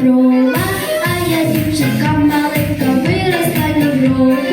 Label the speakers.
Speaker 1: доброва, а я дівчинка маленька виросла доброва.